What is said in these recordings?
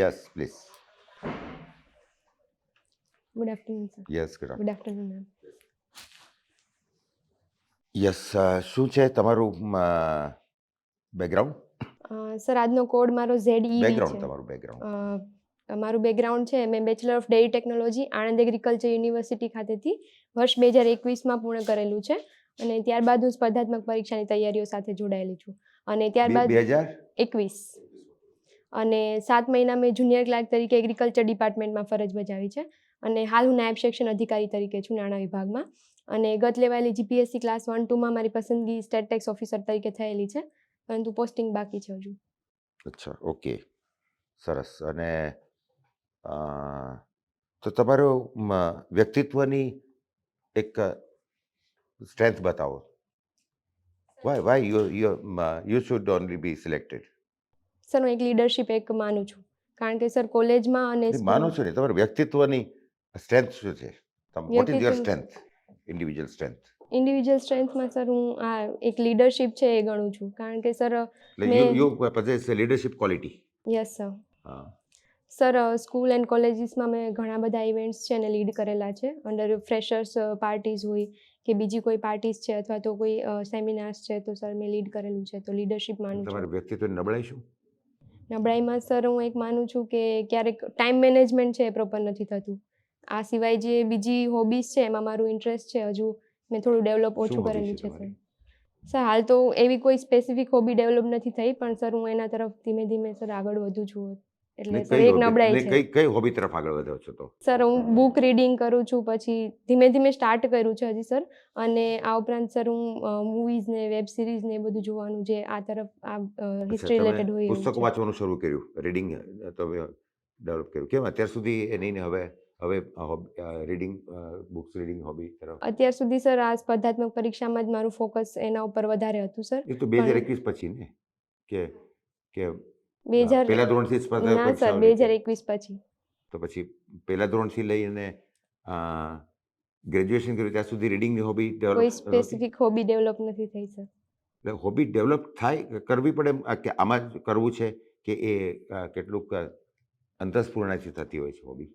Yes please good afternoon sir yes good good afternoon ma'am yes શું છે તમારું background sir આજનો code મારો ઝેડ ઈ બેકગ્રાઉન્ડ તમારું બેકગ્રાઉન્ડ મારું બેકગ્રાઉન્ડ છે મેં bachelor of dairy technology Anand agriculture university ખાતેથી વર્ષ બે હજાર એકવીસમાં પૂર્ણ કરેલું છે. અને ત્યારબાદ હું સ્પર્ધાત્મક પરીક્ષાની તૈયારીઓ સાથે જોડાયેલી છું. અને ત્યારબાદ બે હજાર? એકવીસ. અને સાત મહિના મેં જુનિયર ક્લાર્ક તરીકે એગ્રીકલ્ચર ડિપાર્ટમેન્ટમાં ફરજ બજાવી છે. અને હાલ હું નાયબ શિક્ષણ અધિકારી તરીકે છું નાણાં વિભાગમાં. અને ગત લેવાયેલી જીપીએસસી ક્લાસ વન ટુમાં મારી પસંદગી સ્ટેટ ટેક્સ ઓફિસર તરીકે થયેલી છે. પરંતુ પોસ્ટિંગ બાકી છે હજુ. અચ્છા ઓકે સરસ. અને તો તમારો વ્યક્તિત્વની એક સ્ટ્રેન્થ બતાવો. Why why you you you should only be selected sir હું એક લીડરશિપ એક માનું છું. કારણ કે સર કોલેજમાં અને માનું છું ને. તમારું વ્યક્તિત્વની સ્ટ્રેન્થ શું છે? What is your strength individual strength individual સ્ટ્રેન્થમાં sir હું આ એક લીડરશિપ છે એ ગણું છું. કારણ કે sir you possess leadership quality yes sir હા. સર સ્કૂલ એન્ડ કોલેજીસમાં મેં ઘણા બધા ઇવેન્ટ્સ છે ને લીડ કરેલા છે. અંડર ફ્રેશર્સ પાર્ટીઝ હોય કે બીજી કોઈ પાર્ટીઝ છે અથવા તો કોઈ સેમિનાર્સ છે તો સર મેં લીડ કરેલું છે. તો લીડરશિપ માનું તમારું વ્યક્તિત્વ નબળાઈ શું નબળાઈમાં સર હું એક માનું છું કે ક્યારેક ટાઈમ મેનેજમેન્ટ છે એ પ્રોપર નથી થતું. આ સિવાય જે બીજી હોબીઝ છે એમાં મારું ઇન્ટરેસ્ટ છે હજુ મેં થોડું ડેવલપ ઓછું કરેલું છે સર સર હાલ તો એવી કોઈ સ્પેસિફિક હોબી ડેવલપ નથી થઈ પણ સર હું એના તરફ ધીમે ધીમે સર આગળ વધુ છું. એટલે કઈ એક નબળાઈ છે. કઈ કઈ હોબી તરફ આગળ વધ્યો છો તો? સર હું બુક રીડિંગ કરું છું પછી ધીમે ધીમે સ્ટાર્ટ કર્યું છે હજી સર. અને આ ઉપરાંત સર હું મૂવીઝ ને વેબ સિરીઝ ને બધું જોવાનું જે આ તરફ આ હિસ્ટ્રી રિલેટેડ હોય એવું પુસ્તકો વાંચવાનું શરૂ કર્યું રીડિંગ તમે ડેવલપ કર્યું. કેમ? અત્યાર સુધી એ નહીં ને હવે હવે રીડિંગ બુક્સ રીડિંગ હોબી તરફ અત્યાર સુધી સર આ સ્પર્ધાત્મક પરીક્ષામાં જ મારું ફોકસ એના ઉપર વધારે હતું સર. એ તો બે હજાર એકવીસ પછી ને? કે કે બે હજાર પહેલા ધોરણથી સ્પર્ધા ના સર બે હજાર એકવીસ પછી. તો પછી પહેલા ધોરણથી લઈને ગ્રેજ્યુએશન કર્યું. ત્યાં સુધી રીડિંગની હોબી કોઈ સ્પેસિફિક હોબી ડેવલપ નથી થઈ સર. એટલે હોબી ડેવલપ થાય કરવી પડે કે આમાં જ કરવું છે કે એ કેટલુંક અ, થતી હોય છે હોબી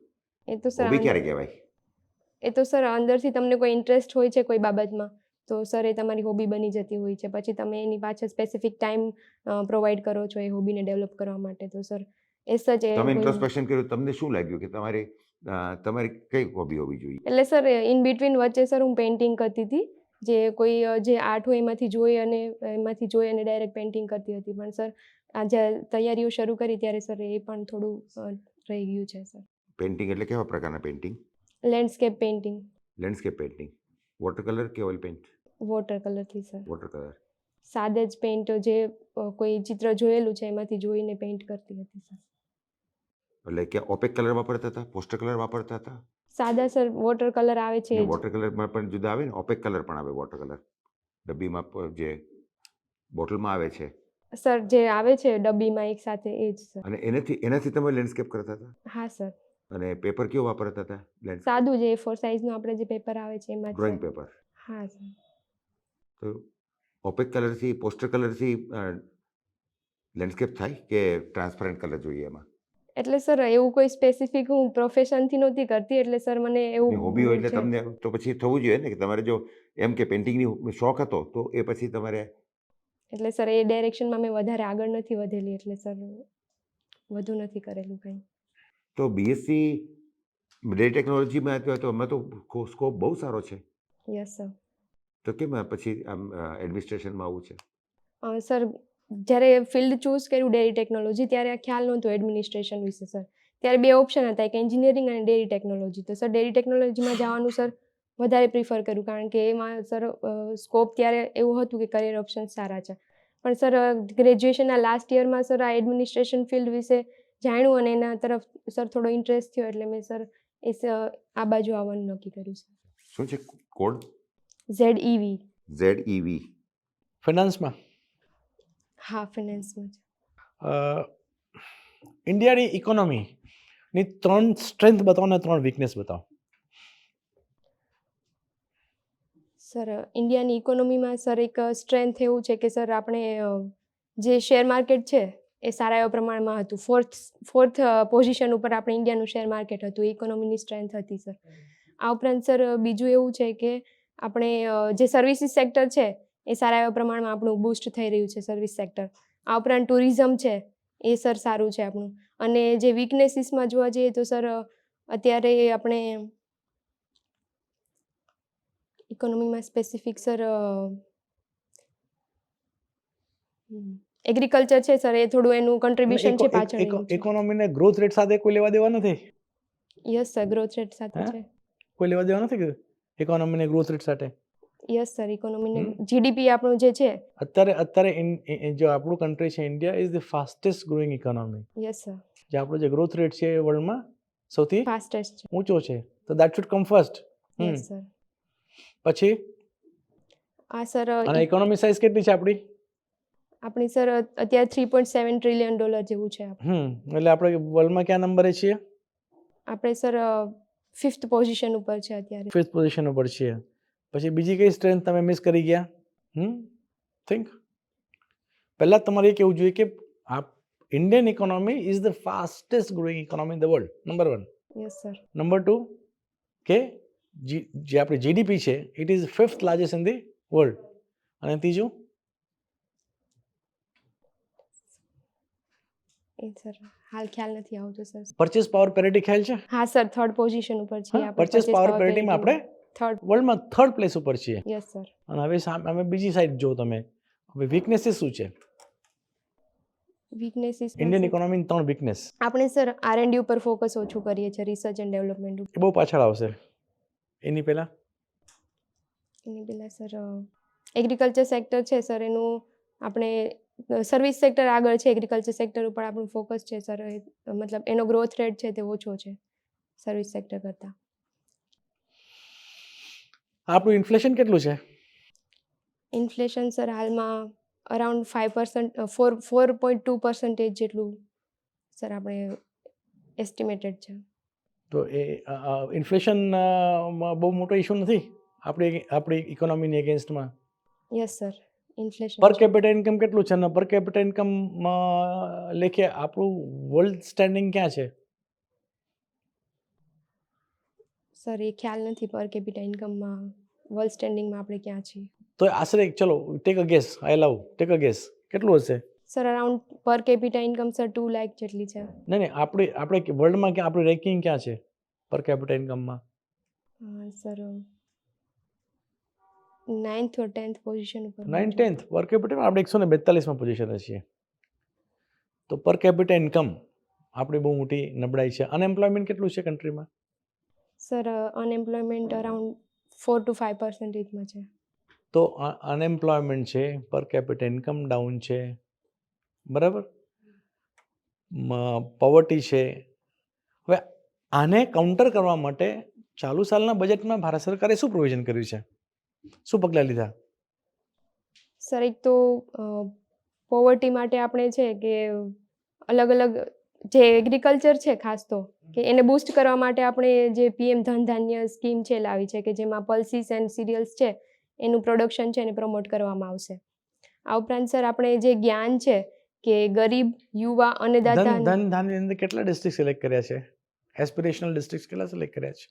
એ તો સર હોબી ક્યારે કહેવાય? એ તો સર અંદરથી તમને કોઈ ઇન્ટરેસ્ટ હોય છે કોઈ બાબતમાં? તો સર એ તમારી હોબી બની જતી હોય છે. પછી તમે એની પાછળ સ્પેસિફિક ટાઈમ પ્રોવાઈડ કરો છો એ હોબીને ડેવલપ કરવા માટે. તો સર એ સચ એ તમે ઇન્ટ્રોસ્પેક્શન કર્યું તમને શું લાગ્યું કે તમારે તમારી કઈ હોબી હોવી જોઈએ? એટલે સર ઇન બિટવીન વચ્ચે સર હું પેઇન્ટિંગ કરતી હતી. જે કોઈ જે આર્ટ હોય એમાંથી જોઈ અને એમાંથી જોઈ અને ડાયરેક્ટ પેઇન્ટિંગ કરતી હતી. પણ સર આ જે તૈયારીઓ શરૂ કરી ત્યારે સર એ પણ થોડું રહી ગયું છે સર. પેઇન્ટિંગ એટલે કેવા પ્રકારના painting landscape painting landscape painting water colour કે ઓઇલ પેઇન્ટ વોટર કલરથી સર વોટર કલર સાદે જ પેઇન્ટ જે કોઈ ચિત્ર જોયેલું છે એમાંથી જોઈને પેઇન્ટ કરતી હતી સર એટલે કે ઓપેક કલર વાપરતા હતા પોસ્ટર કલર વાપરતા હતા? સાદા સર વોટર કલર આવે છે. વોટર કલરમાં પણ જુદા આવે ને? ઓપેક કલર પણ આવે વોટર કલર ડબ્બીમાં જે બોટલમાં આવે છે. સર જે આવે છે ડબ્બીમાં એક સાથે એ જ સર અને એનાથી એનાથી તમે લેન્ડસ્કેપ કરતા હતા? હા સર અને પેપર કયો વાપરતા હતા સાદું જે ફોર સાઇઝનું આપણે જે પેપર આવે છે એમાં ડ્રોઈંગ પેપર હા સર તો ઓપેક કલરથી પોસ્ટર કલરથી લેન્ડસ્કેપ થાય કે ટ્રાન્સપરન્ટ કલર જોઈએ એમાં? એટલે સર એવું કોઈ સ્પેસિફિક હું પ્રોફેશનથી નહોતી કરતી એટલે સર મને એવું હોબી હોય એટલે તમને તો પછી થવું જોઈએ ને કે તમારે જો એમ કે પેઇન્ટિંગની શોખ હતો તો એ પછી તમારે એટલે સર એ ડાયરેક્શનમાં મેં વધારે આગળ નથી વધેલી એટલે સર વધુ નથી કરેલું કંઈ. તો બીએસસી ડેટા ટેકનોલોજીમાં તો તો એમાં તો સ્કોપ બહુ સારો છે. યસ સર તો કેમ પછી આમ એડમિનિસ્ટ્રેશનમાં આવું છે? સર જ્યારે ફિલ્ડ ચૂઝ કર્યું ડેરી ટેકનોલોજી ત્યારે આ ખ્યાલ નહોતો એડમિનિસ્ટ્રેશન વિશે સર. ત્યારે બે ઓપ્શન હતા એક એન્જિનિયરિંગ અને ડેરી ટેકનોલોજી તો સર ડેરી ટેકનોલોજીમાં જવાનું સર વધારે પ્રિફર કર્યું કારણ કે એમાં સર સ્કોપ ત્યારે એવું હતું કે કરિયર ઓપ્શન સારા છે. પણ સર ગ્રેજ્યુએશનના લાસ્ટ યરમાં સર આ એડમિનિસ્ટ્રેશન ફિલ્ડ વિશે જાણ્યું અને એના તરફ સર થોડો ઇન્ટરેસ્ટ થયો એટલે મેં સર એ આ બાજુ આવવાનું નક્કી કર્યું છે શું છે code? Z EV Z EV ફિનાન્સમાં? હા ફિનાન્સમાં ઇન્ડિયાની ઇકોનોમીની ત્રણ સ્ટ્રેન્થ બતાવો ને ત્રણ વીકનેસ બતાવો. સર ઇન્ડિયાની ઇકોનોમીમાં સર એક સ્ટ્રેન્થ એવું છે કે સર આપણે જે શેર માર્કેટ છે એ સારા એવા પ્રમાણમાં હતું. ફોર્થ ફોર્થ પોઝિશન ઉપર આપણે ઇન્ડિયાનું શેર માર્કેટ હતું. ઇકોનોમીની સ્ટ્રેન્થ હતી સર આ ઉપરાંત સર બીજું એવું છે કે આપણે જે સર્વિસીસ સેક્ટર છે, એ સારા એવા પ્રમાણમાં આપણું બૂસ્ટ થઈ રહ્યું છે સર્વિસ સેક્ટર આ ઉપરાંત ટુરિઝમ છે, એ સર સારું છે આપણું. અને જે વીકનેસીસમાં જોવા જઈએ તો સર અત્યારે આપણે ઇકોનોમીમાં સ્પેસિફિક સર એગ્રીકલ્ચર છે સર એ થોડું એનું કન્ટ્રીબ્યુશન છે પાછળ. ઇકોનોમીને ગ્રોથ રેટ સાથે કોઈ લેવા દેવા નથી? યસ સર ગ્રોથ રેટ સાથે છે. કોઈ લેવા દેવા નથી ઇકોનોમીને ગ્રોથ રેટ સાથે? યસ સર ઇકોનોમીને ને જીડીપી આપણું જે છે. અત્યારે અત્યારે જો આપણું કન્ટ્રી છે India is the fastest growing economy yes sir જે આપણો જે ગ્રોથ રેટ છે એ વર્લ્ડમાં સૌથી ફાસ્ટેસ્ટ છે. ઊંચો છે. તો that should come first yes sir પછી? આ સર અને ઇકોનોમી સાઇઝ કેટલી છે આપણી? આપણી સર અત્યારે three point seven trillion dollar જેવું છે હમ એટલે આપણે વર્લ્ડમાં ક્યાં નંબરે છીએ? આપણે સર ફિફ્થ પોઝિશન ઉપર છે અત્યારે. ફિફ્થ પોઝિશન ઉપર છીએ. પછી બીજી કઈ સ્ટ્રેન્થ તમે મિસ કરી ગયા? હમ થિંક પહેલાં તમારે એ કહેવું જોઈએ કે આ Indian economy is the fastest growing economy in the world number one yes sir number two કે જે આપણી જીડીપી છે it is fifth largest in the world અને ત્રીજું? એ સર. હાલ ખ્યાલ નથી આવતો સર. પરચેસ પાવર પેરિટી ખ્યાલ છે? હા સર થર્ડ પોઝિશન ઉપર છીએ પરચેસ પાવર પેરિટીમાં આપણે થર્ડ વર્લ્ડમાં થર્ડ પ્લેસ ઉપર છીએ. યસ સર અને હવે સામે અમે બીજી સાઈડ જો તમે. હવે વીકનેસીસ શું છે? વીકનેસીસ ઇન્ડિયન ઇકોનોમીની ત્રણ વીકનેસ આપણે સર આર એન્ડ ઉપર ફોકસ ઓછું કરીએ છીએ રિસર્ચ એન્ડ ડેવલપમેન્ટ ઉપર. બહુ પાછળ આવશે. એની પહેલા? એની પહેલા સર એગ્રીકલ્ચર સેક્ટર છે સર એનું આપણે સર્વિસ સેક્ટર આગળ છે એગ્રીકલ્ચર સેક્ટર ઉપર આપણું ફોકસ છે સર મતલબ એનો ગ્રોથ રેટ છે તે ઓછો છે સર્વિસ સેક્ટર કરતાં. આપણું ઇન્ફ્લેશન કેટલું છે? ઇન્ફ્લેશન સર હાલમાં around five percent four four point two percentage જેટલું સર આપણે એસ્ટિમેટેડ છે. તો એ ઇન્ફ્લેશન બહુ મોટો ઇશ્યુ નથી? આપણી આપણી ઇકોનોમીની અગેન્સ્ટમાં yes sir. Inflation per capita income કેટલું છે? અને પર કેપિટા ઇન્કમ લેખે આપણું વર્લ્ડ સ્ટેન્ડિંગ ક્યાં છે? સર એ ખ્યાલ નથી પર કેપિટા ઇન્કમમાં વર્લ્ડ સ્ટેન્ડિંગમાં આપણે ક્યાં છીએ? તો આશરે ચલો take a guess I love take a guess કેટલું હશે? Sir around per capita income sir two lakh જેટલી છે. નહીં નહીં આપણે આપણે વર્લ્ડમાં ક્યાં આપણે રેન્કિંગ ક્યાં છે? Per capita ઇન્કમમાં sir ninth or tenth position ઉપર નાઇન ટેન્થ પર કેપિટા આપણે એકસો ને બેતાલીસમાં પોઝિશન છીએ. તો પર કેપિટા ઇન્કમ આપણી બહુ મોટી નબળાઈ છે. અનએમ્પ્લોયમેન્ટ કેટલું છે કન્ટ્રીમાં sir unemployment around four two five પર્સન્ટેજમાં છે. તો અનએમ્પ્લોયમેન્ટ છે પર કેપિટા ઇન્કમ ડાઉન છે. બરાબર? પોવર્ટી છે. હવે આને કાઉન્ટર કરવા માટે ચાલુ સાલના બજેટમાં ભારત સરકારે શું પ્રોવિઝન કર્યું છે? શું પગલાં લીધા? સર એક તો પોવર્ટી માટે આપણે છે કે અલગ અલગ જે એગ્રીકલ્ચર છે ખાસ તો કે એને બૂસ્ટ કરવા માટે આપણે જે પીએમ ધન ધાન્ય સ્કીમ છે લાવી છે કે જેમાં પલ્સીસ એન્ડ સિરિયલ્સ છે એનું પ્રોડક્શન છે એને પ્રમોટ કરવામાં આવશે. આ ઉપરાંત સર આપણે જે જ્ઞાન છે કે ગરીબ યુવા અને દાદા ધન ધાન્ય અંદર કેટલા ડિસ્ટ્રિક્ટ સિલેક્ટ કર્યા છે? એસ્પિરેશનલ ડિસ્ટ્રિક્ટ કેટલા સિલેક્ટ કર્યા છે?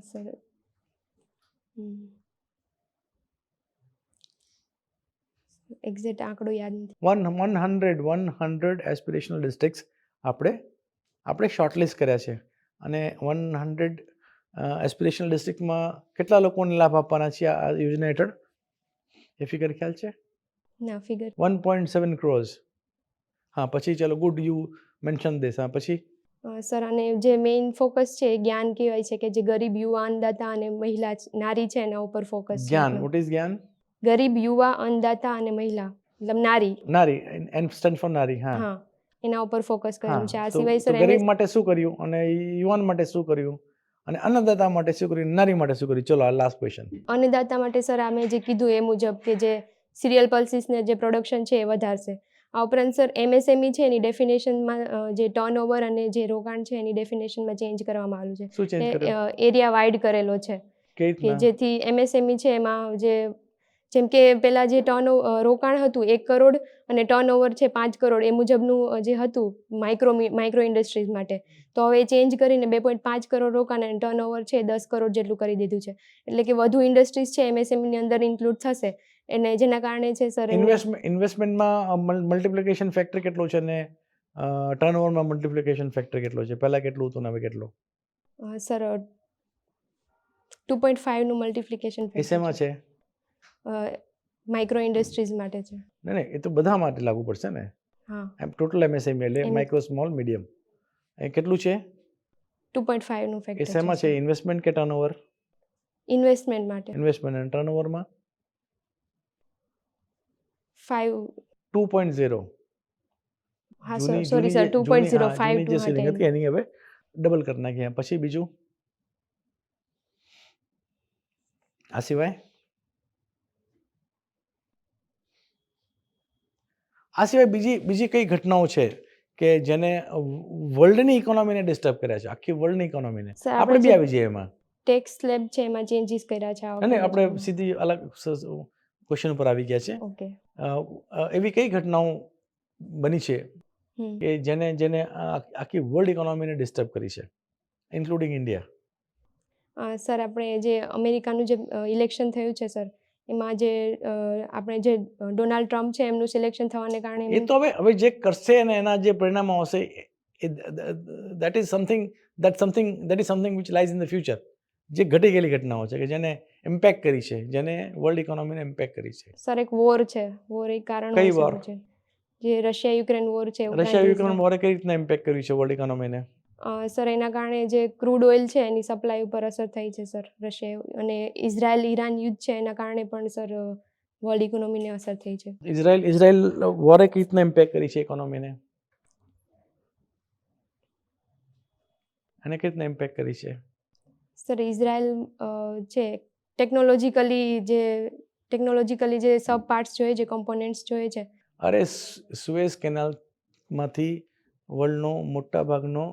સર એક્ઝેક્ટ આંકડો યાદ નથી. One one hundred one hundred aspirational districts આપણે આપણે શોર્ટલિસ્ટ કર્યા છે. અને વન હંડ્રેડ એસ્પિરેશનલ ડિસ્ટ્રિક્ટમાં કેટલા લોકોને લાભ આપવાના છે આ યોજના હેઠળ? એ ફિગર ખ્યાલ છે? ના figure. One point seven crores હા પછી ચલો ગુડ યુ મેન્શન દેસ હા પછી? સર અને જે મેઇન ફોકસ છે જ્ઞાન કહેવાય છે કે જે ગરીબ યુવાન દાતા અને મહિલા નારી છે એના ઉપર ફોકસ જ્ઞાન. વોટ ઇઝ જ્ઞાન? ગરીબ યુવા અન્નદાતા અને મહિલા મતલબ નારી. નારી એન સ્ટેન્ડ ફોર નારી હા. હા એના ઉપર ફોકસ કર્યું છે. આ સિવાય સર ગરીબ માટે શું કર્યું? અને યુવાન માટે શું કર્યું? અને અન્નદાતા માટે શું કર્યું? નારી માટે શું કર્યું? ચલો આ લાસ્ટ ક્વેશ્ચન અન્નદાતા માટે સર અમે જે કીધું એ મુજબ કે જે સિરિયલ પલ્સીસને જે પ્રોડક્શન છે એ વધારશે. આ ઉપરાંત સર એમએસએમઈ છે એની ડેફિનેશનમાં જે ટર્નઓવર અને જે રોકાણ છે એની ડેફિનેશનમાં ચેન્જ કરવામાં આવ્યું છે. એરિયા વાઇડ કરેલો છે. કે જેથી એમએસએમઈ છે એમાં જે જેમ કે પહેલાં જે ટર્ન રોકાણ હતું એક કરોડ અને ટર્નઓવર છે પાંચ કરોડ એ મુજબનું જે હતું માઇક્રો માઇક્રો ઇન્ડસ્ટ્રીઝ માટે. તો હવે ચેન્જ કરીને બે પોઈન્ટ પાંચ કરોડ રોકાણ અને ટર્નઓવર છે દસ કરોડ જેટલું કરી દીધું છે. એટલે કે વધુ ઇન્ડસ્ટ્રીઝ છે એમએસએમની અંદર ઇન્ક્લુડ થશે. અને જેના કારણે છે સર ઇન્વેસ્ટમેન્ટમાં મલ્ટિપ્લિકેશન ફેક્ટર કેટલો છે ને ટર્નઓવરમાં મલ્ટિપ્લિકેશન ફેક્ટર કેટલો છે? પહેલાં કેટલું હતું ને હવે કેટલું? સર ટુ પોઈન્ટ ફાઇવનું મલ્ટિપ્લિકેશન એ છે? માઇક્રો ઇન્ડસ્ટ્રીઝ માટે છે. નહીં નહીં એ તો બધા માટે લાગુ પડશે ને. હા. એમ ટોટલ એમએસએમઈ એટલે એમ- માઇક્રો સ્મોલ મીડિયમ એ કેટલું છે? ટુ પોઈન્ટ ફાઇવનું એ એમાં શેમાં છે. ઇન્વેસ્ટમેન્ટ કે ટર્નઓવર ઇન્વેસ્ટમેન્ટ માટે. ઇન્વેસ્ટમેન્ટ અને ટર્નઓવરમાં ફાઇવ ટુ પોઈન્ટ ઝીરો હા sir sorry sir two point zero five જે સીલિંગ હતી એની હવે ડબલ કરી નાખી. પછી બીજું? આ સિવાય? આ સિવાય બીજી બીજી કઈ ઘટનાઓ છે કે જેને વર્લ્ડની ઇકોનોમીને ડિસ્ટર્બ કર્યા છે? આખી વર્લ્ડની ઇકોનોમીને આપણે બી આવી જઈએ એમાં. ટેક્સ સ્લેબ છે એમાં ચેન્જીસ કર્યા છે અને આપણે સીધી અલગ ક્વેશ્ચન ઉપર આવી ગયા છે. ઓકે એવી કઈ ઘટનાઓ બની છે કે જેને જેને આખી વર્લ્ડ ઇકોનોમીને ડિસ્ટર્બ કરી છે ઇન્ક્લુડિંગ ઇન્ડિયા સર આપણે જે અમેરિકાનું જે ઇલેક્શન થયું છે સર એમાં જે આપણે જે ડોનાલ્ડ ટ્રમ્પ છે એમનું સિલેક્શન થવાને કારણે એ તો હવે હવે જે કરશે અને એના જે પરિણામો આવશે that is something that something that is something which lies in the future જે ઘટી ગયેલી ઘટનાઓ છે કે જેને ઇમ્પેક્ટ કરી છે જેને વર્લ્ડ ઇકોનોમીને ઇમ્પેક્ટ કરી છે. સર એક વોર છે. વોર એક કારણ કઈ છે જે રશિયા યુક્રેન વોર છે રશિયા યુક્રેન વોરે કઈ રીતના ઇમ્પેક્ટ કર્યું છે વર્લ્ડ ઇકોનોમીને સર એના કારણે જે ક્રૂડ ઓઇલ છે એની સપ્લાય ઉપર અસર થઈ છે સર રશિયા અને ઇઝરાયલ ઈરાન યુદ્ધ છે એના કારણે પણ સર વર્લ્ડ ઇકોનોમીને અસર થઈ છે. ઇઝરાયલ ઇઝરાયલ વોરે કઈ રીતના ઇમ્પેક્ટ કરી છે ઇકોનોમીને. અને કઈ રીતના ઇમ્પેક્ટ કરી છે? સર ઇઝરાયલ છે ટેકનોલોજીકલી જે ટેકનોલોજીકલી જે સબ પાર્ટ્સ જોઈએ છે કમ્પોનન્ટ્સ જોઈએ છે. અરે સુએઝ કેનાલમાંથી વર્લ્ડનો મોટા ભાગનો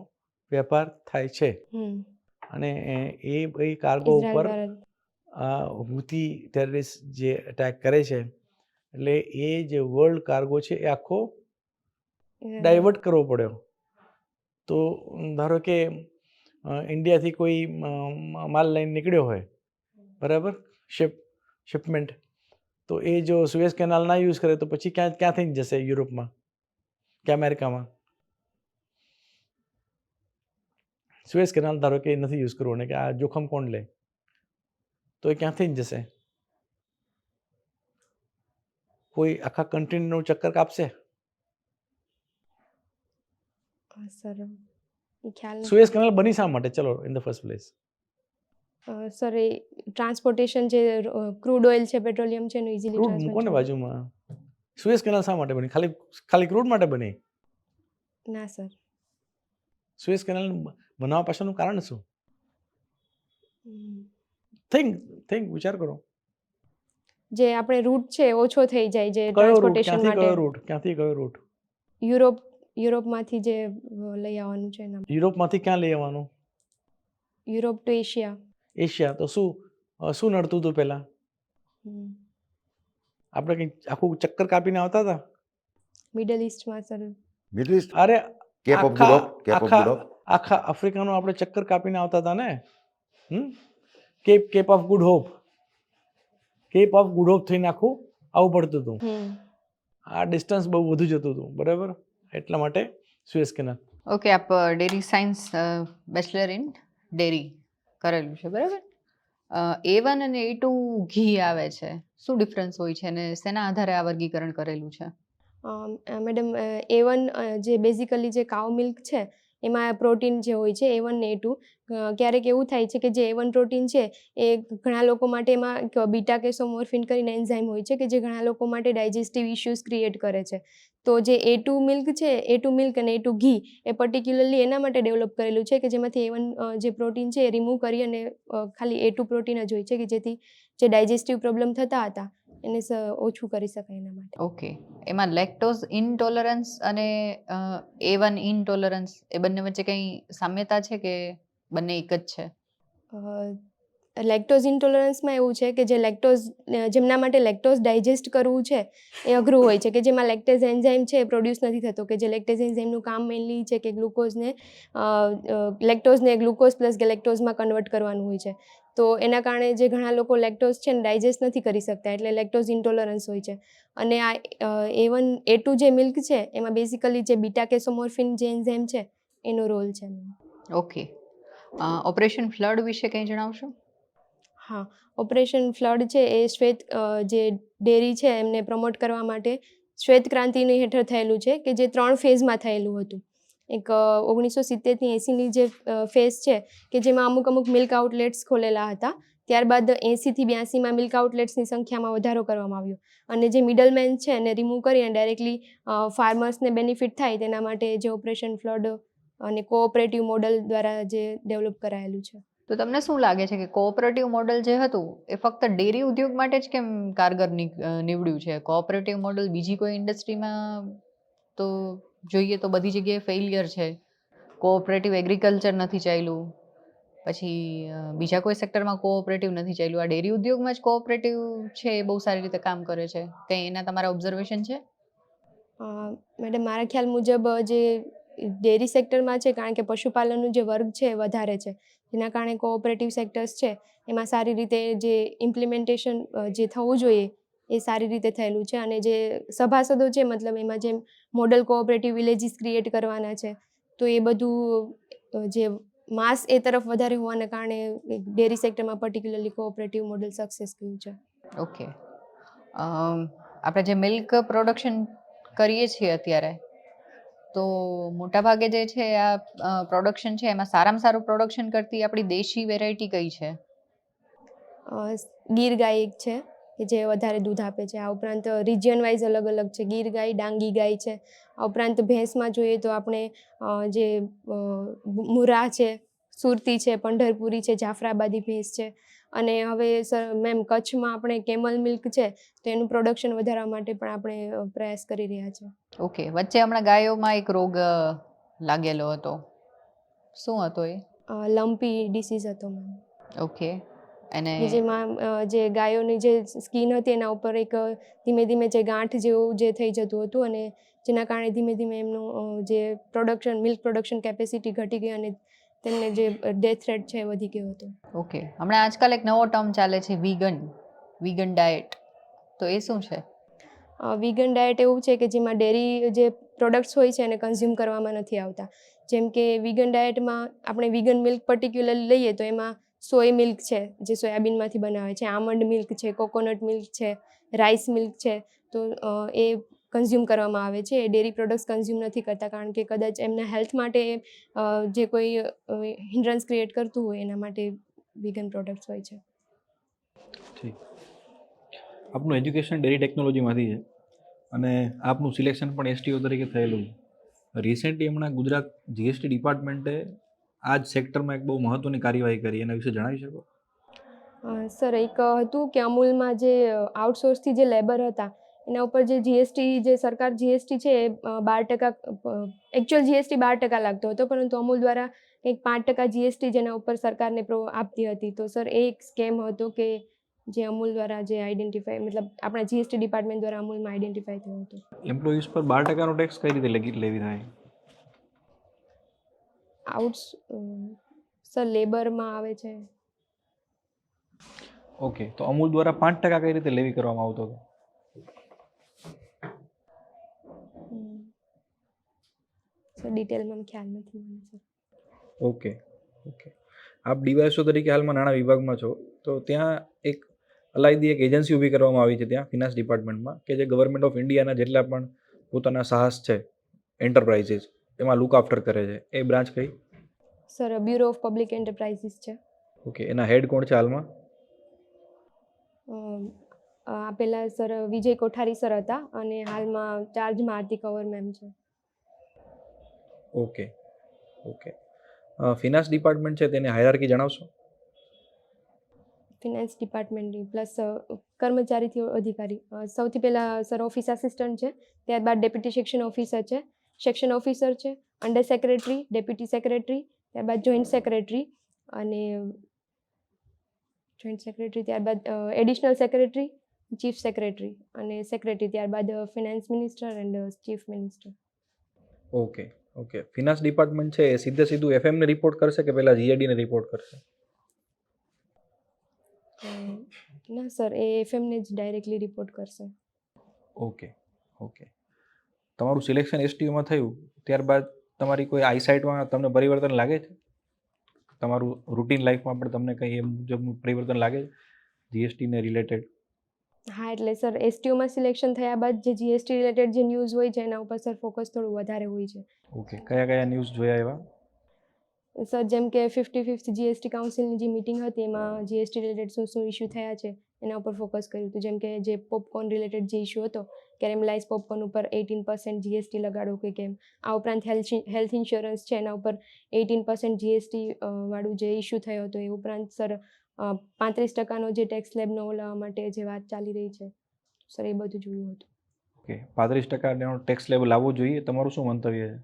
વેપાર થાય છે. અને એ એ કાર્ગો ઉપર આ હુતી ટેરરિસ્ટ જે અટેક કરે છે એટલે એ જે વર્લ્ડ કાર્ગો છે એ આખો ડાયવર્ટ કરવો પડ્યો. તો ધારો કે ઇન્ડિયાથી કોઈ માલ લઈને નીકળ્યો હોય બરાબર? શિપ શિપમેન્ટ તો એ જો સુએઝ કેનાલ ના યુઝ કરે તો પછી ક્યાં ક્યાં થઈને જશે યુરોપમાં કે અમેરિકામાં સુએઝ કેનાલ ધારો કે નથી યુઝ કરવું ને કે આ જોખમ કોણ લે તો એ ક્યાંથી જશે કોઈ આખા કન્ટિન્યુનું ચક્કર કાપશે. સુએઝ કેનાલ બની શા માટે ચલો in the first place sir A transportation જે ક્રૂડ ઓઇલ છે પેટ્રોલિયમ છે એનું ઇઝીલી ક્રૂડ મૂકો ને બાજુમાં સુએઝ કેનાલ શા માટે બની ખાલી ખાલી ક્રૂડ માટે બની ના સર સુએઝ કેનાલ બનાવવા પાછળનું કારણ શું? થિંક થિંક વિચાર કરો. જે આપણે રૂટ છે ઓછો થઈ જાય જે ટ્રાન્સપોર્ટેશન માટે. કયો રૂટ ક્યાંથી કયો રૂટ યુરોપ યુરોપમાંથી જે લઈ આવવાનું છે એના યુરોપમાંથી ક્યાં લઈ આવવાનું? Europe to Asia. એશિયા? તો શું શું નડતું હતું પહેલા? આપણે કંઈક આખું ચક્કર કાપીને આવતા હતા? મિડલ ઈસ્ટમાં સર મિડલ ઇસ્ટ અરે cape of good hope cape of good hope આખા આફ્રિકાનો આપણે ચક્કર કાપીને આવતા હતા ને? હમ? Cape cape of good hope cape of good hope થઈને આખું આવું પડતું હતું. આ ડિસ્ટન્સ બહુ વધુ જતું હતું બરાબર? એટલા માટે સુએઝ કેનાલ ઓકે આપ dairy science bachelor in dairy કરેલું છે બરાબર? એ વન અને એ ટુ ઘી આવે છે. શું ડિફરન્સ હોય છે અને શેના આધારે આ વર્ગીકરણ કરેલું છે? મેડમ એ વન જે બેઝિકલી જે કાઉ મિલ્ક છે, એમાં પ્રોટીન જે હોય છે એ વન ને એ ટુ ક્યારેક એવું થાય છે કે જે એ વન પ્રોટીન છે, એ ઘણા લોકો માટે એમાં બીટા કેસોમોર્ફિન કરીને એન્ઝાઇમ હોય છે કે જે ઘણા લોકો માટે ડાયજેસ્ટિવ ઇશ્યુઝ ક્રિએટ કરે છે. તો જે એ ટુ મિલ્ક છે એ ટુ મિલ્ક અને એ ટુ ઘી, એ પર્ટિક્યુલરલી એના માટે ડેવલપ કરેલું છે કે જેમાંથી એ વન જે પ્રોટીન છે એ રિમૂવ કરી અને ખાલી એ ટુ પ્રોટીન જ હોય છે કે જેથી જે ડાયજેસ્ટિવ પ્રોબ્લેમ થતા હતા એને ઓછું કરી શકાય એના માટે. ઓકે એમાં લેક્ટોઝ ઇનટોલરન્સ અને એ વન ઇનટોલરન્સ એ બંને વચ્ચે કંઈ સામ્યતા છે કે બંને એક જ છે? લેક્ટોઝ ઇન્ટોલરન્સમાં એવું છે કે જે લેક્ટોઝ જેમના માટે લેક્ટોઝ ડાયજેસ્ટ કરવું છે એ અઘરું હોય છે કે જેમાં લેક્ટેઝ એન્ઝાઇમ છે એ પ્રોડ્યુસ નથી થતો કે જે લેક્ટેઝ એન્ઝાઇમનું કામ મેઇનલી છે કે ગ્લુકોઝને લેક્ટોઝને ગ્લુકોઝ પ્લસ ગેલેક્ટોઝમાં કન્વર્ટ કરવાનું હોય છે. તો એના કારણે જે ઘણા લોકો લેક્ટોઝ છે ને ડાયજેસ્ટ નથી કરી શકતા એટલે લેક્ટોઝ ઇન્ટોલરન્સ હોય છે. અને આ એ વન એ ટુ જે મિલ્ક છે એમાં બેઝિકલી જે બીટા કેસોમોર્ફિન જે એન્ઝાઇમ છે એનો રોલ છે. ઓકે ઓપરેશન ફ્લડ વિશે કંઈ જણાવશો? હા ઓપરેશન ફ્લડ છે એ શ્વેત જે ડેરી છે એમને પ્રમોટ કરવા માટે શ્વેત ક્રાંતિની હેઠળ થયેલું છે કે જે ત્રણ ફેઝમાં થયેલું હતું. એક ઓગણીસો સિત્તેરથી એંસીની જે ફેઝ છે, કે જેમાં અમુક અમુક મિલ્ક આઉટલેટ્સ ખોલેલા હતા, ત્યારબાદ એંસીથી બ્યાસીમાં મિલ્ક આઉટલેટ્સની સંખ્યામાં વધારો કરવામાં આવ્યો. અને જે મિડલમેન છે, એને રિમૂવ કરી અને ડાયરેક્ટલી ફાર્મર્સને બેનિફિટ થાય તેના માટે જે ઓપરેશન ફ્લડ અને કોઓપરેટિવ મોડલ દ્વારા જે ડેવલપ કરાયેલું છે. તો તમને શું લાગે છે કે કોઓપરેટિવ મોડલ જે હતું, એ ફક્ત ડેરી ઉદ્યોગ માટે જ કેમ કારગર નીવડ્યું છે? કોઓપરેટિવ મોડલ બીજી કોઈ ઇન્ડસ્ટ્રીમાં તો જોઈએ તો બધી જગ્યાએ ફેલિયર છે. કોઓપરેટિવ એગ્રીકલ્ચર નથી ચાલ્યું. પછી બીજા કોઈ સેક્ટરમાં કોઓપરેટિવ નથી ચાલ્યું. આ ડેરી ઉદ્યોગમાં જ કોઓપરેટિવ છે એ બહુ સારી રીતે કામ કરે છે. કંઈ એના તમારા ઓબ્ઝર્વેશન છે? મેડમ, મારા ખ્યાલ મુજબ જે ડેરી સેક્ટરમાં છે, કારણ કે પશુપાલનનું જે વર્ગ છે એ વધારે છે. જેના કારણે કોઓપરેટિવ સેક્ટર્સ છે, એમાં સારી રીતે જે ઇમ્પ્લિમેન્ટેશન જે થવું જોઈએ એ સારી રીતે થયેલું છે અને જે સભાસદો છે મતલબ એમાં જે મોડલ કોઓપરેટિવ વિલેજીસ ક્રિએટ કરવાના છે તો એ બધું જે માસ એ તરફ વધારે હોવાને કારણે ડેરી સેક્ટરમાં પર્ટિક્યુલરલી કોઓપરેટિવ મોડલ સક્સેસ થયું છે. ઓકે આપણે જે મિલ્ક પ્રોડક્શન કરીએ છીએ અત્યારે તો મોટાભાગે જે છે આ પ્રોડક્શન છે એમાં સારામાં સારું પ્રોડક્શન કરતી આપણી દેશી વેરાયટી કઈ છે? ગીર ગાય એક છે. કે જે વધારે દૂધ આપે છે. આ ઉપરાંત રિજિયન વાઇઝ અલગ અલગ છે. ગીર ગાય ડાંગી ગાય છે. આ ઉપરાંત ભેંસમાં જોઈએ તો આપણે જે મુરા છે સુરતી છે પંઢરપુરી છે જાફરાબાદી ભેંસ છે. અને હવે સર મેમ કચ્છમાં આપણે કેમલ મિલ્ક છે તો એનું પ્રોડક્શન વધારવા માટે પણ આપણે પ્રયાસ કરી રહ્યા છીએ ઓકે. વચ્ચે હમણાં ગાયોમાં એક રોગ લાગેલો હતો. શું હતો એ? લંપી ડિસીઝ હતો મેમ. ઓકે. અને જેમાં જે ગાયોની જે સ્કિન હતી એના ઉપર એક ધીમે ધીમે જે ગાંઠ જેવું જે થઈ જતું હતું અને જેના કારણે ધીમે ધીમે એમનું જે પ્રોડક્શન મિલ્ક પ્રોડક્શન કેપેસિટી ઘટી ગઈ અને તેમને જે ડેથ રેટ છે એ વધી ગયો હતો. ઓકે. હમણાં આજકાલ એક નવો ટર્મ ચાલે છે વીગન વીગન ડાયટ તો એ શું છે? વિગન ડાયટ એવું છે કે જેમાં ડેરી જે પ્રોડક્ટ્સ હોય છે એને કન્ઝ્યુમ કરવામાં નથી આવતા. જેમ કે વિગન ડાયટમાં આપણે વિગન મિલ્ક પર્ટિક્યુલર લઈએ તો એમાં સોય મિલ્ક છે, જે સોયાબીનમાંથી બનાવે છે, આમંડ મિલ્ક છે, કોકોનટ મિલ્ક છે, રાઈસ મિલ્ક છે, તો એ કન્ઝ્યુમ કરવામાં આવે છે. એ ડેરી પ્રોડક્ટ્સ કન્ઝ્યુમ નથી કરતા, કારણ કે કદાચ એમના હેલ્થ માટે જે કોઈ હિન્ડ્રન્સ ક્રિએટ કરતું હોય, એના માટે વિગન પ્રોડક્ટ્સ હોય છે. આપનું એજ્યુકેશન ડેરી ટેકનોલોજીમાંથી છે. અને આપનું સિલેક્શન પણ એસટીઓ તરીકે થયેલું છે. રિસેન્ટલી હમણાં ગુજરાત જીએસટી ડિપાર્ટમેન્ટે આ જ સેક્ટરમાં એક બહુ મહત્વની કાર્યવાહી કરી એના વિશે જણાવી શકો? સર એક હતું કે અમૂલમાં જે આઉટસોર્સથી જે લેબર હતા એના ઉપર જે જીએસટી જે સરકાર જીએસટી છે એ બાર ટકા એકચ્યુઅલ જીએસટી બાર ટકા લાગતો હતો પરંતુ અમૂલ દ્વારા કંઈક પાંચ ટકા જીએસટી જેના ઉપર સરકારને પ્રો આપતી હતી. તો સર એ એક સ્કેમ હતો કે જે અમૂલ દ્વારા જે આઈડેન્ટિફાઈ મતલબ આપણા જીએસટી ડિપાર્ટમેન્ટ દ્વારા અમૂલમાં આઈડેન્ટિફાઈ થયો હતો. એમ્પ્લોઈઝ પર બાર ટકાનો ટેક્સ કઈ રીતે લેવી થાય? આઉટ્સ સર લેબરમાં આવે છે. ઓકે તો અમૂલ દ્વારા પાંચ ટકા કઈ રીતે લેવી કરવામાં આવતો હતો? સર ડિટેલમાં ખ્યાલ નથી મને સર. Okay okay. આપ ડીવાયસો તરીકે હાલમાં નાણાં વિભાગમાં છો તો ત્યાં એક અલાયદી એક એજન્સી ઊભી કરવામાં આવી છે ત્યાં ફિનાન્સ ડિપાર્ટમેન્ટમાં કે જે ગવર્મેન્ટ ઓફ ઇન્ડિયાના જેટલા પણ પોતાના સાહસ છે એન્ટરપ્રાઇઝીસ. એમાં લુક આફ્ટર કરે છે. એ બ્રાન્ચ કઈ? Sir bureau of public enterprises છે. ઓકે એના હેડ કોણ છે હાલમાં? આ પહેલાં સર વિજય કોઠારી સર હતા અને હાલમાં ચાર્જમાં આરતી કવર મેમ છે. ઓકે ઓકે ફિનાન્સ ડિપાર્ટમેન્ટ છે તેને હાયરાર્કી જણાવશો? ફિનાન્સ ડિપાર્ટમેન્ટની પ્લસ કર્મચારીથી અધિકારી. સૌથી પહેલાં સર ઓફિસ આસિસ્ટન્ટ છે ત્યારબાદ ડેપ્યુટી સેક્શન ઓફિસર છે સેક્શન ઓફિસર છે અંડર સેક્રેટરી ડેપ્યુટી સેક્રેટરી ત્યારબાદ જોઈન્ટ સેક્રેટરી અને જોઈન્ટ સેક્રેટરી ત્યારબાદ એડિશનલ સેક્રેટરી ચીફ સેક્રેટરી અને સેક્રેટરી ત્યારબાદ finance minister and chief minister. Okay okay. Finance department છે એ સીધે સીધું એફએમને રિપોર્ટ કરશે કે પહેલાં જીએડીને રિપોર્ટ કરશે? ના સર એ એફએમને જ ડાયરેક્ટલી રિપોર્ટ કરશે. Okay okay. તમારું સિલેક્શન એસટીયુમાં થયું ત્યારબાદ તમારી કોઈ આઈસાઇટમાં તમને પરિવર્તન લાગે છે? તમારું રૂટીન લાઈફમાં પણ તમને કંઈ એ મુજબનું પરિવર્તન લાગે છે? જીએસટીને રિલેટેડ હા એટલે સર એસટીયુમાં સિલેક્શન થયા બાદ જે જીએસટી રિલેટેડ જે ન્યૂઝ હોય છે એના ઉપર સર ફોકસ થોડું વધારે હોય છે. ઓકે કયા કયા ન્યૂઝ જોયા એવા? સર જેમ કે ફિફ્ટી ફિફ્થ જીએસટી કાઉન્સિલની જે મિટિંગ હતી એમાં જીએસટી રિલેટેડ શું શું ઇસ્યુ થયા છે એના ઉપર ફોકસ કર્યું હતું. જેમ કે જે પોપકોર્ન રિલેટેડ જે ઇસ્યુ હતો કેરેમલાઇઝ પોપકોર્ન ઉપર એટીન પર્સન્ટ જીએસટી લગાડો કે કેમ. આ ઉપરાંત હેલ્થ હેલ્થ ઇન્સ્યોરન્સ છે એના ઉપર એટીન પર્સન્ટ જીએસટી વાળું જે ઇસ્યુ થયો હતો એ ઉપરાંત સર પાંત્રીસ ટકાનો જે ટેક્સ સ્લેબનો લાવવા માટે જે વાત ચાલી રહી છે સર એ બધું જોયું હતું. ઓકે. પાંત્રીસ ટકાનો ટેક્સ લેબ લાવવો જોઈએ તમારું શું મંતવ્ય છે?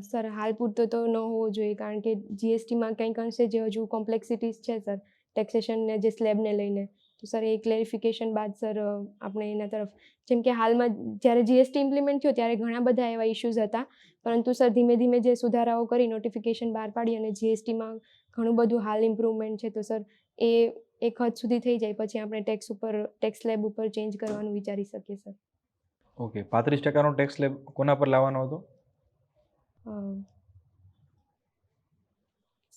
સર હાલ પૂરતો તો ન હોવો જોઈએ કારણ કે જીએસટીમાં કંઈક અંશે જે હજુ કોમ્પ્લેક્સિટીઝ છે સર ટેક્સેશનને જે સ્લેબને લઈને. તો સર એ ક્લેરિફિકેશન બાદ સર આપણે એના તરફ જેમ કે હાલમાં જ્યારે જીએસટી ઇમ્પ્લિમેન્ટ થયો ત્યારે ઘણા બધા એવા ઇશ્યુઝ હતા. પરંતુ સર ધીમે ધીમે જે સુધારાઓ કરી નોટિફિકેશન બહાર પાડી અને જીએસટીમાં ઘણું બધું હાલ ઇમ્પ્રુવમેન્ટ છે તો સર એ એક હદ સુધી થઈ જાય. પછી આપણે ટેક્સ ઉપર ટેક્સ સ્લેબ ઉપર ચેન્જ કરવાનું વિચારી શકીએ સર. ઓકે પાંત્રીસ ટકાનો ટેક્સ સ્લેબ કોના પર લાવવાનો હતો?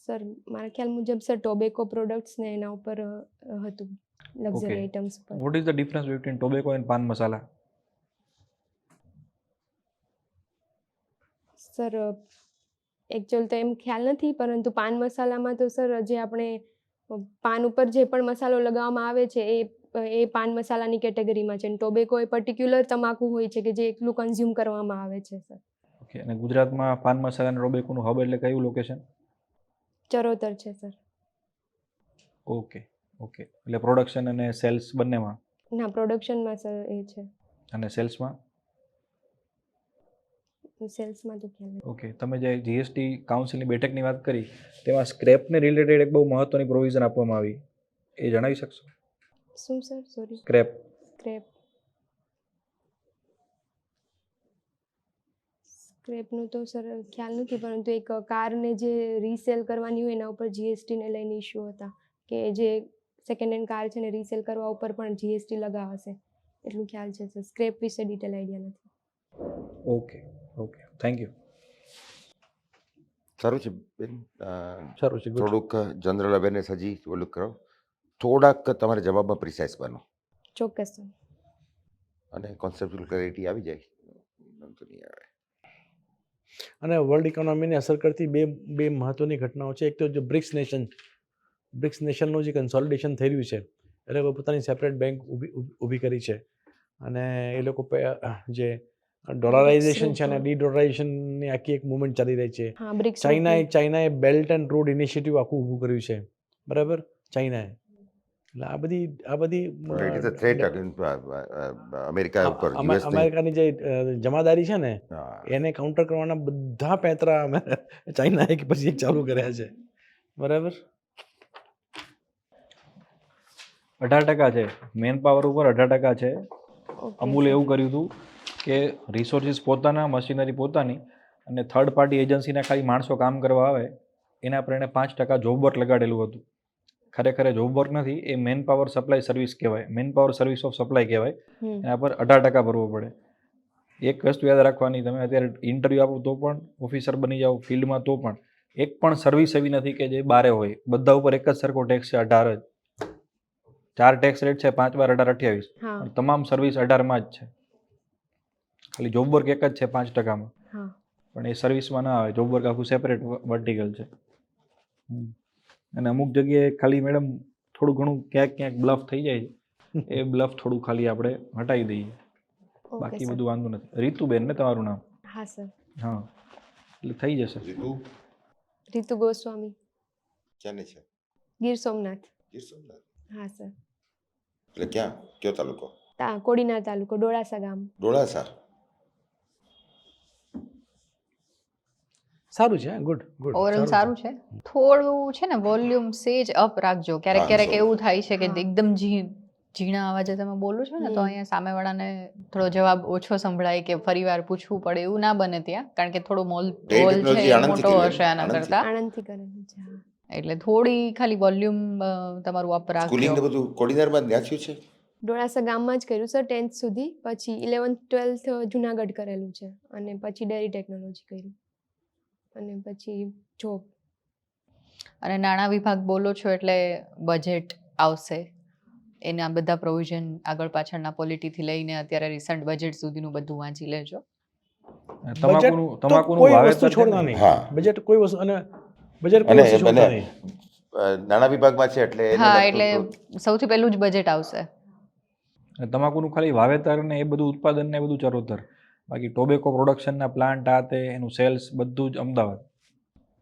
સર મારા ખ્યાલ મુજબ સર ટોબેકો પ્રોડક્ટ્સ ને એના ઉપર હતું. લક્ઝરી આઇટમ્સ પર what is the difference between tobacco and pan masala sir actual તો એમ ખ્યાલ નથી પરંતુ પાન મસાલામાં તો સર જે આપણે પાન ઉપર જે પણ મસાલો લગાવવામાં આવે છે એ એ પાન મસાલાની કેટેગરીમાં છે. અને ટોબેકો એ પર્ટિક્યુલર તમાકુ હોય છે કે જે એકલું કન્ઝ્યુમ કરવામાં આવે છે સર. ઓકે અને ગુજરાતમાં પાન મસાલા અને ટોબેકોનું હબ એટલે કયું લોકેશન ચરોતર છે સર. Okay okay. એટલે પ્રોડક્શન અને સેલ્સ બંનેમાં? ના પ્રોડક્શનમાં સર એ છે. અને સેલ્સમાં સેલ્સમાં તો ખ્યાલ ઓકે તમે જે જીએસટી કાઉન્સિલની બેઠકની વાત કરી તેમાં સ્ક્રેપને રિલેટેડ એક બહુ મહત્વની પ્રોવિઝન આપવામાં આવી. એ જણાવી શકશો? શું સર? સોરી સ્ક્રેપ સ્ક્રેપ સ્ક્રેપનું તો સર ખ્યાલ નથી પરંતુ એક કારને જે રીસેલ કરવાની હોય એના ઉપર જીએસટીને લઈને ઇસ્યુ હતા કે જે સેકન્ડ હેન્ડ કાર છે ને રીસેલ કરવા ઉપર પણ જીએસટી લગાવશે. એટલું ખ્યાલ છે સર સ્ક્રેપ વિશે ડિટેલ આઈડિયા નથી. ઓકે ઓકે થેન્ક યુ સારું છે બેન? સારું છે. થોડુંક જનરલ અવેરનેસ હજી ઓલું કરો. થોડાક તમારા જવાબમાં પ્રિસાઇઝ બનો. ચોક્કસ સર. અને કોન્સેપ્ચ્યુઅલ ક્લેરિટી આવી જાય. વાંધો નહીં આવે. અને વર્લ્ડ ઇકોનોમીને અસર કરતી બે બે મહત્ત્વની ઘટનાઓ છે. એક તો જો બ્રિક્સ નેશન બ્રિક્સ નેશનનું જે કન્સોલિડેશન થઈ રહ્યું છે એ લોકો પોતાની સેપરેટ બેંક ઊભી ઊભી- કરી છે. અને એ લોકો જે ડોલરાઇઝેશન છે અને. ડી ડોલરાઇઝેશનની આખી એક મુવમેન્ટ ચાલી રહી છે. ચાઇનાએ ચાઇનાએ બેલ્ટ એન્ડ રોડ ઇનિશિયેટિવ આખું ઊભું કર્યું છે. બરાબર? ચાઇનાએ. એટલે આ બધી આ બધી અમેરિકા ઉપર અમેરિકાની જે જમાદારી છે ને એને કાઉન્ટર કરવાના બધા પેંતરા અમે ચાઇના એક પછી એક ચાલુ કર્યા છે. બરાબર? અઢાર ટકા છે. મેન પાવર ઉપર અઢાર ટકા છે. અમૂલે એવું કર્યું હતું કે રિસોર્સિસ પોતાના મશીનરી પોતાની અને થર્ડ પાર્ટી એજન્સીના ખાલી માણસો કામ કરવા આવે એના પર એણે પાંચ ટકા જોબ વર્ક લગાડેલું હતું. ખરેખર જોબ વર્ક નથી એ મેન પાવર સપ્લાય સર્વિસ કહેવાય. Man power service of supply કહેવાય. એના પર અઢાર ટકા ભરવો પડે. એક વસ્તુ યાદ રાખવાની તમે અત્યારે ઇન્ટરવ્યૂ આપો તો પણ ઓફિસર બની જાઓ ફિલ્ડમાં તો પણ એક પણ સર્વિસ એવી નથી કે જે બારે હોય. બધા ઉપર એક જ સરખો ટેક્સ છે અઢાર જ. ચાર ટેક્સ રેટ છે પાંચ બાર અઢાર અઠ્યાવીસ. તમામ સર્વિસ અઢારમાં જ છે. ખાલી જોબ વર્ક એક જ છે પાંચ ટકામાં. પણ એ સર્વિસમાં ના આવે. જોબ વર્ક આખું સેપરેટ વર્ટિકલ છે. હમ. અને અમુક જગ્યાએ ખાલી મેડમ થોડું ઘણું ક્યાંક ક્યાંક બ્લફ થઈ જાય છે. એ બ્લફ થોડું ખાલી આપણે હટાવી દઈએ. બાકી બધું વાંધો નથી. રીતુબેન ને તમારું નામ? હા સર હા. એટલે થઈ જશે. રીતુ? રીતુ ગોસ્વામી. ક્યાંની છે? ગીર સોમનાથ. ગીર સોમનાથ? હા સર એટલે ક્યાં? કયો તાલુકો? તા કોડીનાર તાલુકો ડોળાસા ગામ. ડોળાસા? સારું છે ગુડ ગુડ ઓવરઓલ સારું છે. થોડું છે ને વોલ્યુમ સેજ અપ રાખજો. ક્યારેક ક્યારેક એવું થાય છે કે એકદમ જી ઝીણા અવાજે તમે બોલો છો ને તો. અહીંયા સામેવાળાને થોડો જવાબ ઓછો સંભળાય કે ફરીવાર પૂછવું પડે એવું ના બને ત્યાં. કારણ કે થોડો મોલ એ છે મોટો હશે આના. કરતા. આણંદથી કરેલું છે એટલે થોડી ખાલી વોલ્યુમ તમારું અપ સ્કૂલિંગ ને બધું કોડીનારમાં ત્યાં છે? ડોળાસા ગામમાં જ કર્યું સર ટેન્થ સુધી. પછી ઇલેવન્થ ટ્વેલ્થ જુનાગઢ કરેલું છે. અને પછી ડેરી ટેકનોલોજી કર્યું. અને પછી જોબ અને નાણાં વિભાગ બોલો છો એટલે બજેટ આવશે. એના બધા પ્રોવિઝન આગળ પાછળના પોલિટીથી લઈને અત્યારે રિસન્ટ બજેટ સુધીનું બધું વાંચી લેજો. તમાકુનું તમાકુનું વાવેતર નહીં. હા. બજેટ કોઈ વસ્તુ અને બજેટ કોઈ વસ્તુ છોડતા નહીં. અ, વિભાગમાં છે એટલે હા એટલે સૌથી પહેલું જ બજેટ આવશે. તમાકુનું ખાલી વાવેતર ને એ બધું ઉત્પાદન ને એ બધું ચરોતર. બાકી ટોબેકો પ્રોડક્શનના પ્લાન્ટ આ તે એનું સેલ્સ બધું જ અમદાવાદ.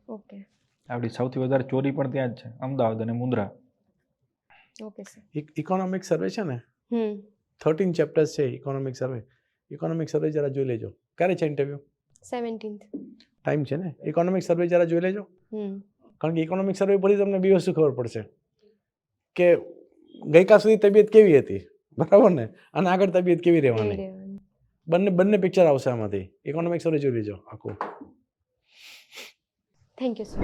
ઓકે. આપણી સૌથી વધારે ચોરી પણ ત્યાં જ છે અમદાવાદ અને Mundra. Okay sir. Economic survey છે ને? હમ. થર્ટીન ચેપ્ટર્સ છે ઇકોનોમિક સર્વે. ઇકોનોમિક સર્વે જરા જોઈ લેજો. ક્યારે છે ઇન્ટરવ્યુ? સેવન્ટીન્થ. ટાઈમ છે ને? ઇકોનોમિક સર્વે જરા જોઈ લેજો. હમ. કારણ કે ઇકોનોમિક સર્વે પરથી તમને બે વસ્તુ ખબર પડશે. કે ગઈકાલ સુધી તબિયત કેવી હતી? બરાબર ને? અને આગળ તબિયત કેવી રહેવાનું? બંને બંને પિક્ચર આવશે આમાંથી. ઇકોનોમિક સર્વે જોઈ લેજો આખું. Thank you sir